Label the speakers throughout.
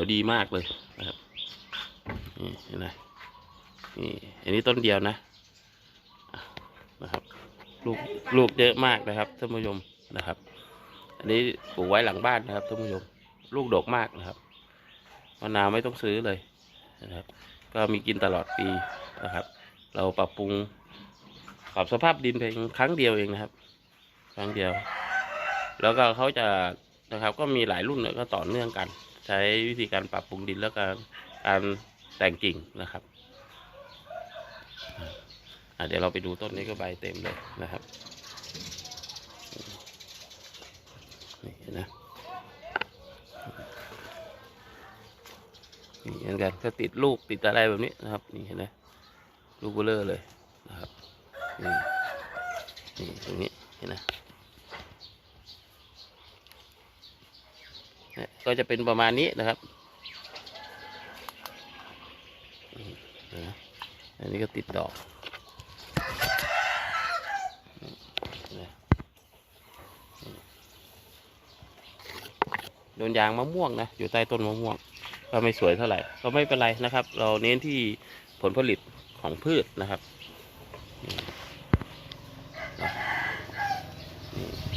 Speaker 1: ยวดีมากเลยนะครับนี่เห็นไหมนี่อันนี้ต้นเดียวนะอะนะครับลูกลูกเยอะมากนะครับท่านผู้ชมนะครับ อันนี้ปลูกไว้หลังบ้านนะครับท่านผู้ชมลูกดกมากนะครับมะนาวไม่ต้องซื้อเลยนะครับ ก็มีกินตลอดปีนะครับ เราปรับปรุงปรับสภาพดินเพียงครั้งเดียวเองนะครับ ครั้งเดียว แล้วก็เขาจะ นะครับ ก็มีหลายรุ่นเนี่ยก็ต่อเนื่องกัน ใช้วิธีการปรับปรุงดินแล้วการการแต่งกิ่งนะครับเดี๋ยวเราไปดูต้นนี้ก็ใบเต็มเลยนะครับนี่เห็นะนี่เหมือนกันก็ติดลูกติดอะไรแบบนี้นะครับ นี่เห็นไหมลูกเบลเลอร์เลยนะครับนี่นี่ตรงนี้เห็นไหม เนี่ย ก็จะเป็นประมาณนี้นะครับ อันนี้ก็ติดดอกโดนยางมะม่วงนะอยู่ใต้ต้นมะม่วง ก็ไม่สวยเท่าไหร่ก็ไม่เป็นไรนะครับ เราเน้นที่ผลผลิตของพืชนะครับ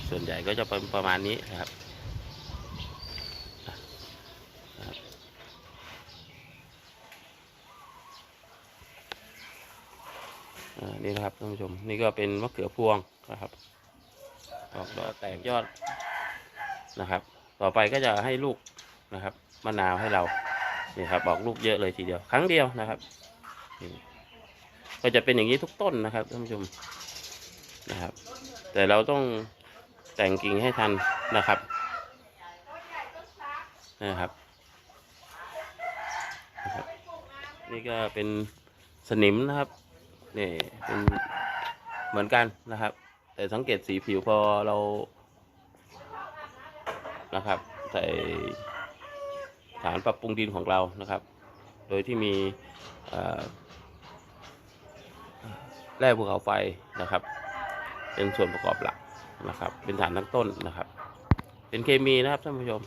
Speaker 1: ส่วนใหญ่ก็จะเป็นประมาณนี้นะครับ นี่นะครับท่านผู้ชมนี่ก็เป็นมะเขือพวงนะครับออกดอกแตกยอดนะครับ ต่อไปก็จะให้ลูกนะครับมะนาวให้เรานี่ครับบอกลูกเยอะเลยทีเดียว ครั้งเดียวนะครับก็จะเป็นอย่างนี้ทุกต้นนะครับท่านผู้ชมนะครับ แต่เราต้องแต่งกิ่งให้ทันนะครับนะครับนี่ก็เป็นสนิมนะครับ นี่เป็นเหมือนกันนะครับ แต่สังเกตสีผิวพอเรานะครับ ใส่ฐานปรับปรุงดินของเรานะครับ โดยที่มีแร่ภูเขาไฟนะครับ เป็นส่วนประกอบหลักนะครับ เป็นฐานทั้งต้นนะครับ เป็นเคมีนะครับท่านผู้ชม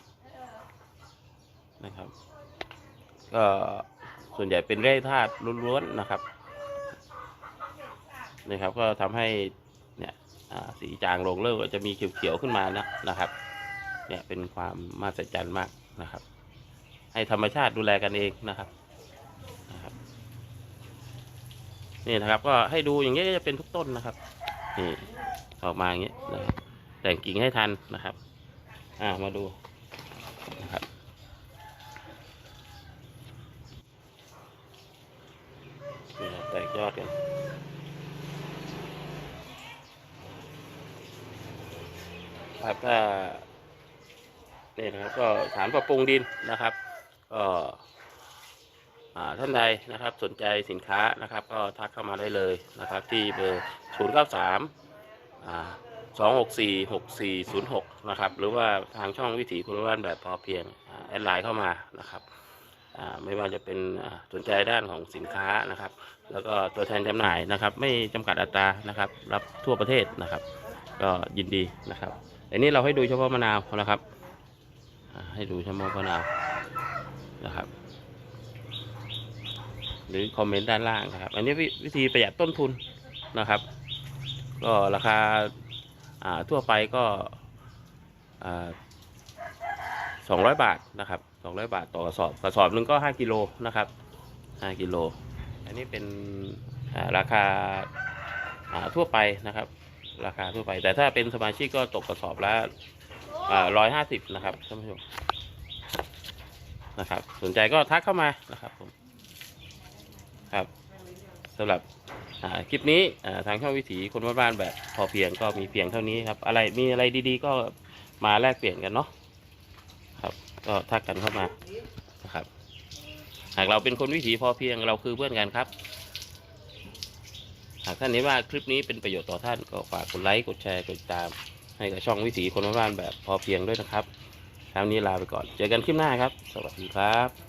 Speaker 1: นะครับ ก็ส่วนใหญ่เป็นแร่ธาตุล้วนๆนะครับ นะครับ ก็ทำให้เนี่ยสีจางลงเริ่มจะมีเขียวๆขึ้นมานะนะครับ เนี่ยเป็นความมหัศจรรย์มากนะครับ ให้ธรรมชาติดูแลกันเองนะครับนะครับ นี่นะครับ ก็ให้ดูอย่างเงี้จะเป็นทุกต้นนะครับนี่ออกมาอย่างเงี้นะครับแต่งกิ่งให้ทันนะครับ อ่ามาดูนะครับนี่ครับแตกยอดกัน ครับถ้านี่นะครับก็ฐานปรับปรุงดินนะครับก็ท่านใดนะครับสนใจสินค้านะครับ ก็ทักเข้ามาได้เลยนะครับ ที่เบอร์ 0 9 3อ่า2 6 4 6 4 0 6 นะครับ หรือว่าทางช่องวิถีคุณบ้านแบบพอเพียงแอดไลน์เข้ามานะครับไม่ว่าจะเป็นสนใจด้านของสินค้านะครับ แล้วก็ตัวแทนจำหน่ายนะครับ ไม่จำกัดอัตรานะครับ รับทั่วประเทศนะครับ ก็ยินดีนะครับ อันนี้เราให้ดูเฉพาะมะนาวนะครับ ให้ดูเฉพาะมะนาวนะครับ หรือคอมเมนต์ด้านล่างนะครับ อันนี้วิธีประหยัดต้นทุนนะครับ ก็ราคาทั่วไปก็สองร้อยบาทนะครับสองร้อยบาทต่อกระสอบกระสอบหนึ่งก็ห้ากิโลนะครับห้ากิโล อันนี้เป็นราคาทั่วไปนะครับ ราคาทั่วไป แต่ถ้าเป็นสมาชิกก็ตกกระสอบละร้อยห้าสิบนะครับท่านผู้ชมนะครับ สนใจก็ทักเข้ามานะครับผมครับสำหรับคลิปนี้ทางช่องวิถีคนบ้านแบบพอเพียงก็มีเพียงเท่านี้ครับ อะไรมีอะไรดีๆ ก็มาแลกเปลี่ยนกันเนาะครับ ก็ทักกันเข้ามานะครับ หากเราเป็นคนวิถีพอเพียงเราคือเพื่อนกันครับ หากท่านเห็นว่าคลิปนี้เป็นประโยชน์ต่อท่านก็ฝากกดไลค์กดแชร์กดติดตาม ให้กับช่องวิถีคนบ้านๆแบบพอเพียงด้วยนะครับคราวนี้ลาไปก่อน เจอกันคลิปหน้าครับ สวัสดีครับ